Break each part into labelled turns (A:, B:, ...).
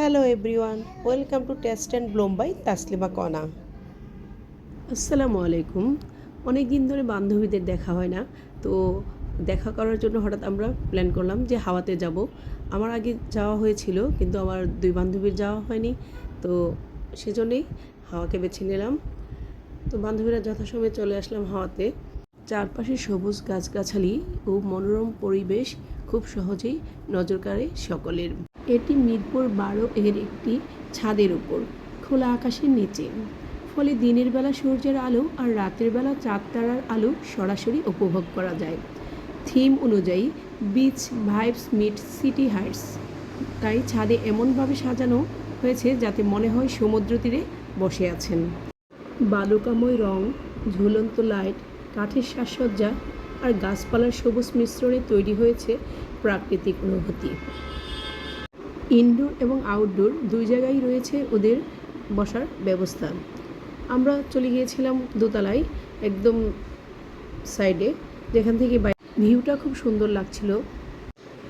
A: Hello everyone welcome to test and bloom by Taslima Kona আসসালামু আলাইকুম। অনেক দিন ধরে বান্ধবীদের দেখা হয় না, তো দেখা করার জন্য হঠাৎ আমরা প্ল্যান করলাম যে হাওয়াতে যাব। আমার আগে যাওয়া হয়েছিল, কিন্তু আমার দুই বান্ধবীর যাওয়া হয়নি, তো সেজন্যই হাওয়াকে বেছে নিলাম। তো বান্ধবীরা যথাসময়ে চলে আসলাম হাওয়াতে। চারপাশে সবুজ গাছগাছালি ও মনোরম পরিবেশ খুব সহজেই নজর কাড়ে সকলের। এটি মিরপুর বারো এর একটি ছাদের উপর, খোলা আকাশের নিচে। ফলে দিনের বেলা সূর্যের আলো আর রাতের বেলা চাঁদ তারার আলো সরাসরি উপভোগ করা যায়। থিম অনুযায়ী beach vibes meet city heights তাই ছাদে এমনভাবে সাজানো হয়েছে যাতে মনে হয় সমুদ্র তীরে বসে আছেন। বালুকাময় রং, ঝুলন্ত লাইট কাঠের সাজসজ্জা আর গাছপালার সবুজ মিশ্রণে তৈরি হয়েছে প্রাকৃতিক অনুভূতি। ইনডোর এবং আউটডোর দুই জায়গায় রয়েছে ওদের বসার ব্যবস্থা। আমরা চলে গিয়েছিলাম দোতলায়, একদম সাইডে, যেখান থেকে ভিউটা খুব সুন্দর লাগছিল।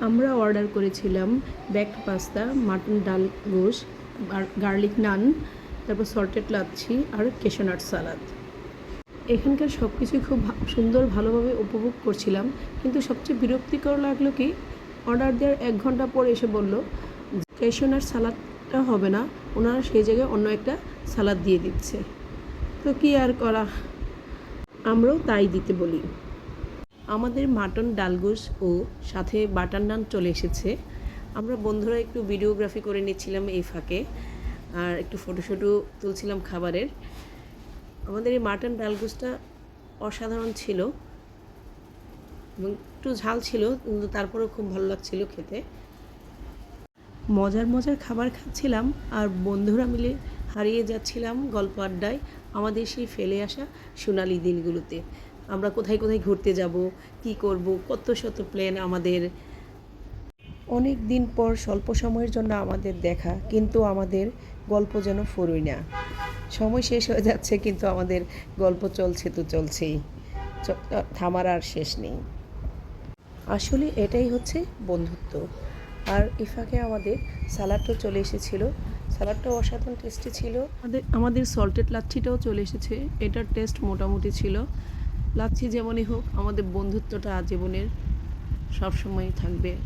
A: আমরা অর্ডার করেছিলাম ব্যাকড পাস্তা, মাটন ডাল গোশ গার্লিক নান, তারপর সল্টেড লাচ্ছি আর কেশনাট সালাদ। এখানকার সব কিছুই খুব সুন্দর ভালোভাবে উপভোগ করছিলাম, কিন্তু সবচেয়ে বিরক্তিকর লাগল কি, অর্ডার দেওয়ার এক ঘণ্টা পর এসে বলল ক্যাশনার সালাদটা হবে না। ওনারা সেই জায়গায় অন্য একটা সালাদ দিয়ে দিচ্ছে। তো কি আর করা? আমরাও তাই দিতে বলি। আমাদের মাটন ডালগোস ও সাথে বাটার নান চলে এসেছে। আমরা বন্ধুরা একটু ভিডিওগ্রাফি করে নিচ্ছিলাম এই ফাঁকে। আর একটু ফটো ফটো তুলছিলাম খাবারের। আমাদের এই মাটন ডালগোসটা অসাধারণ ছিল। এবং একটু ঝাল ছিল, কিন্তু তারপরেও খুব ভালো লাগছিল খেতে। মজার মজার খাবার খাচ্ছিলাম আর বন্ধুরা মিলে হারিয়ে যাচ্ছিলাম গল্প আড্ডায় আমাদের সেই ফেলে আসা সোনালি দিনগুলোতে। আমরা কোথায় কোথায় ঘুরতে যাব, কি করব, কত শত প্ল্যান আমাদের। অনেক দিন পর স্বল্প সময়ের জন্য আমাদের দেখা, কিন্তু আমাদের গল্প যেন ফুরোই না। সময় শেষ হয়ে যাচ্ছে, কিন্তু আমাদের গল্প চলছে তো চলছেই। থামার আর শেষ নেই। আসলে এটাই হচ্ছে বন্ধুত্ব। আর ইফাকে আমাদের স্যালাডও চলে এসেছিল। স্যালাডটাও অসাধারণ টেস্টে ছিল। আমাদের আমাদের সল্টেড লাচ্ছিটাও চলে এসেছে। এটার টেস্ট মোটামুটি ছিল। লাচ্ছি যেমনই হোক, আমাদের বন্ধুত্বটা আজীবনের সবসময়ই থাকবে।